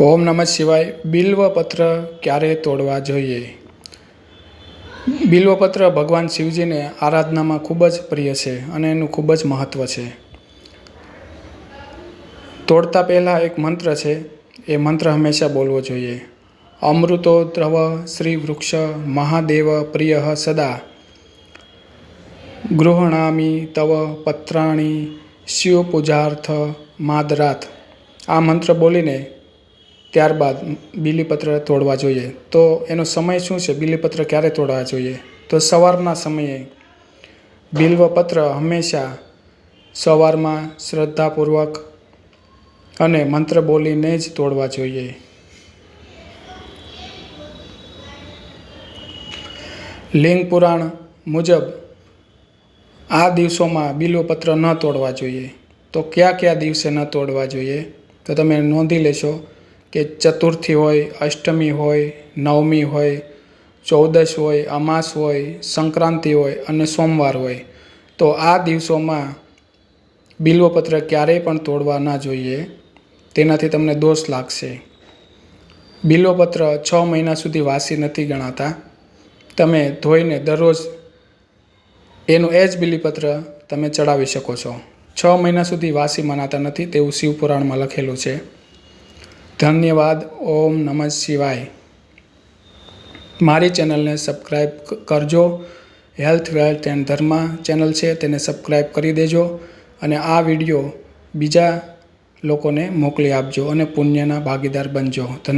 ઓમ નમઃ શિવાય બિલ્વપત્ર ક્યારે તોડવા જોઈએ? બિલ્વપત્ર ભગવાન શિવજીને આરાધનામાં ખૂબ જ પ્રિય છે અને એનું ખૂબ જ મહત્ત્વ છે. તોડતા પહેલાં એક મંત્ર છે, એ મંત્ર હંમેશા બોલવો જોઈએ. અમૃતો દ્રવ શ્રી વૃક્ષ મહાદેવ પ્રિય સદા. ગૃહણામી તવ પત્રાણી શિવ પૂજાર્થ માદરાથ આ મંત્ર બોલીને ત્યારબાદ બીલીપત્ર તોડવા જોઈએ. તો એનો સમય શું છે? બીલીપત્ર ક્યારે તોડવા જોઈએ? તો સવારના સમયે બિલ્વપત્ર હંમેશા સવારમાં શ્રદ્ધાપૂર્વક અને મંત્ર બોલીને જ તોડવા જોઈએ. લિંગ પુરાણ મુજબ આ દિવસોમાં બિલ્વપત્ર ન તોડવા જોઈએ. તો કયા કયા દિવસે ન તોડવા જોઈએ? તો તમે નોંધી લેશો કે ચતુર્થી હોય, અષ્ટમી હોય, નવમી હોય, ચૌદશ હોય, અમાસ હોય, સંક્રાંતિ હોય અને સોમવાર હોય. તો આ દિવસોમાં બિલ્વપત્ર ક્યારેય પણ તોડવા ના જોઈએ. તેનાથી તમને દોષ લાગશે. બિલ્વપત્ર છ મહિના સુધી વાસી નથી ગણાતા. તમે ધોઈને દરરોજ એનું એ જ બિલીપત્ર તમે ચડાવી શકો છો. છ મહિના સુધી વાસી મનાતા નથી તેવું શિવપુરાણમાં લખેલું છે. ધન્યવાદ, ઓમ નમઃ શિવાય. મારી ચેનલને સબસ્ક્રાઈબ કરજો. Health, Wealth and Dharma channel છે તેને સબસ્ક્રાઈબ કરી દેજો અને આ વીડિયો બીજા લોકોને મોકલી આપજો અને પુણ્યના ભાગીદાર બનજો. ધન્ય